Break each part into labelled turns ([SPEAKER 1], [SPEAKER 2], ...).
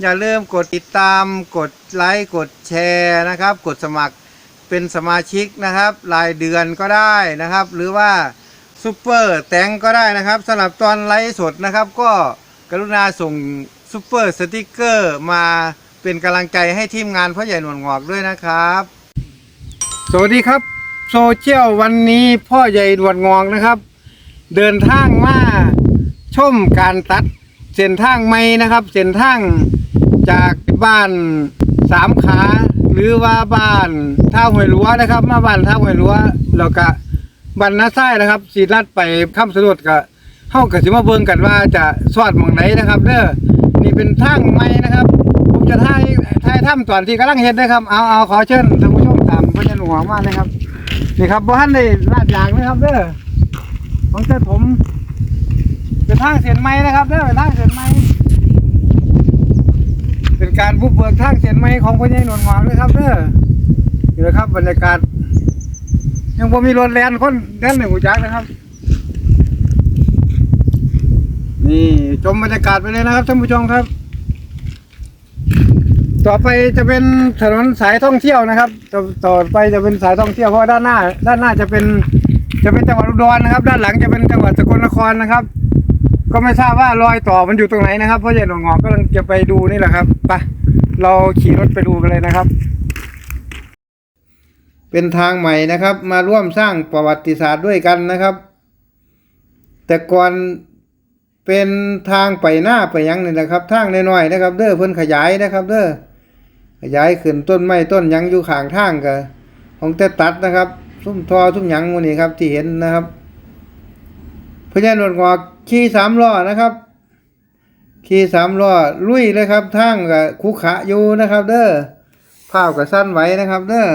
[SPEAKER 1] อย่าลืมกดติดตาม กดไลค์ กดแชร์นะครับ กดสมัครเป็นสมาชิกนะครับ รายเดือนก็ได้นะครับ หรือว่าซูเปอร์แตงก็ได้นะครับสำหรับตอนไลฟ์สดนะครับ ก็กรุณาส่งซูเปอร์สติกเกอร์มาเป็นกำลังใจให้ทีมงานพ่อใหญ่หนวดงอกด้วยนะครับ สวัสดีครับโซเชียลวันนี้พ่อใหญ่หนวดงอกนะครับ เดินทางมาชมการตัด เส้นทางใหม่นะครับ เส้นทางจากบ้านสามขา หรือว่าบ้านท่าหวยลัวนะครับ มาบ้านท่าหวยลัวแล้วก็บ้านนาไส้นะครับสีลัดไปข้ามสะดวดก็เฮากับสิมาเบิ่งกันว่าจะสอดมองไหนนะครับเด้อนี่เป็นทางใหม่นะครับ ผมจะถ่ายถ่ายถ้ำตอนที่กำลังเฮ็ดนะครับ เอาเอาขอเชิญท่านผู้ชมตามพระจันทร์หัวมาเลยครับนี่ครับบ่ทันได้ลาดยางนะครับเด้อของเจ้าผม เป็นทางเส้นไม้นะครับเด้อเป็นทางเส้นไม้เป็นการบุกเบิกทางเส้นไม้ของพ่อใหญ่หนวลหวางด้วยครับเด้อนี่นะครับ บรรยากาศ ยังบ่มีรถแล่นคนแล่นในหูจักนะครับ นี่ชมบรรยากาศไปเลยนะครับท่านผู้ชมครับ ต่อไปจะเป็นถนนสายท่องเที่ยวนะครับต่อต่อไปจะเป็นสายท่องเที่ยวเพราะด้านหน้า ด้านหน้าจะเป็นจะเป็นจังหวัดอุดรนะครับ ด้านหลังจะเป็นจังหวัดสกลนครนะครับ ก็ไม่ทราบว่ารอยต่อมันอยู่ตรงไหนนะครับเพราะเย็นหงอกก็กำลังจะไปดูนี่แหละครับไปเราขี่รถไปดูกันเลยนะครับ เป็นทางใหม่นะครับ มาร่วมสร้างประวัติศาสตร์ด้วยกันนะครับ แต่ก่อนเป็นทางไปหน้าไปยังนี่แหละครับทางน้อยๆนะครับ เด้อเพิ่นขยายนะครับ เด้อขยายขึ้นต้นไม้ต้นยังอยู่ข้างทางก็ของแต่ตัดนะครับ ซุ้มทอซุ้มยังหมื้นี้ครับที่เห็นนะครับ พญาหนวดงอกขี่สามล้อนะครับขี่สามล้อลุยเลยครับทางกับคุขะอยู่นะครับ เด้อผ้าพกับสั้นไว้นะครับ เด้อ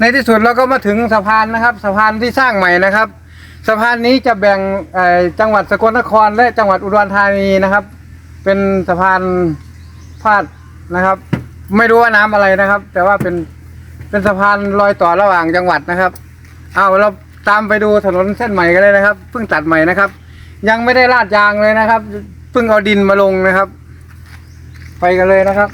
[SPEAKER 1] ในที่สุดเราก็มาถึงสะพานนะครับสะพานที่สร้างใหม่นะครับ สะพานนี้จะแบ่งจังหวัดสกลนคร และจังหวัดอุดรธานีนะครับ เป็นสะพานพาดนะครับ ไม่รู้ว่าน้ำอะไรนะครับ แต่ว่าเป็นเป็นสะพานลอยต่อระหว่างจังหวัดนะครับเอาเราตามไปดูถนนเส้นใหม่กันเลยนะครับเพิ่งตัดใหม่นะครับ ยังไม่ได้ลาดยางเลยนะครับเพิ่งเอาดินมาลงนะครับ ไปกันเลยนะครับ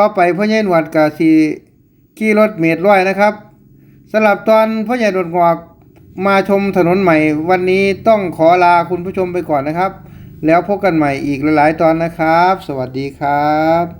[SPEAKER 1] ต่อไปพ่อใหญ่หนวดกาสีขี่รถเมตรร้อยนะครับสำหรับตอนพ่อใหญ่หนวดงอกมาชมถนนใหม่ วันนี้ต้องขอลาคุณผู้ชมไปก่อนนะครับ แล้วพบกันใหม่อีกหลายๆตอนนะครับ สวัสดีครับ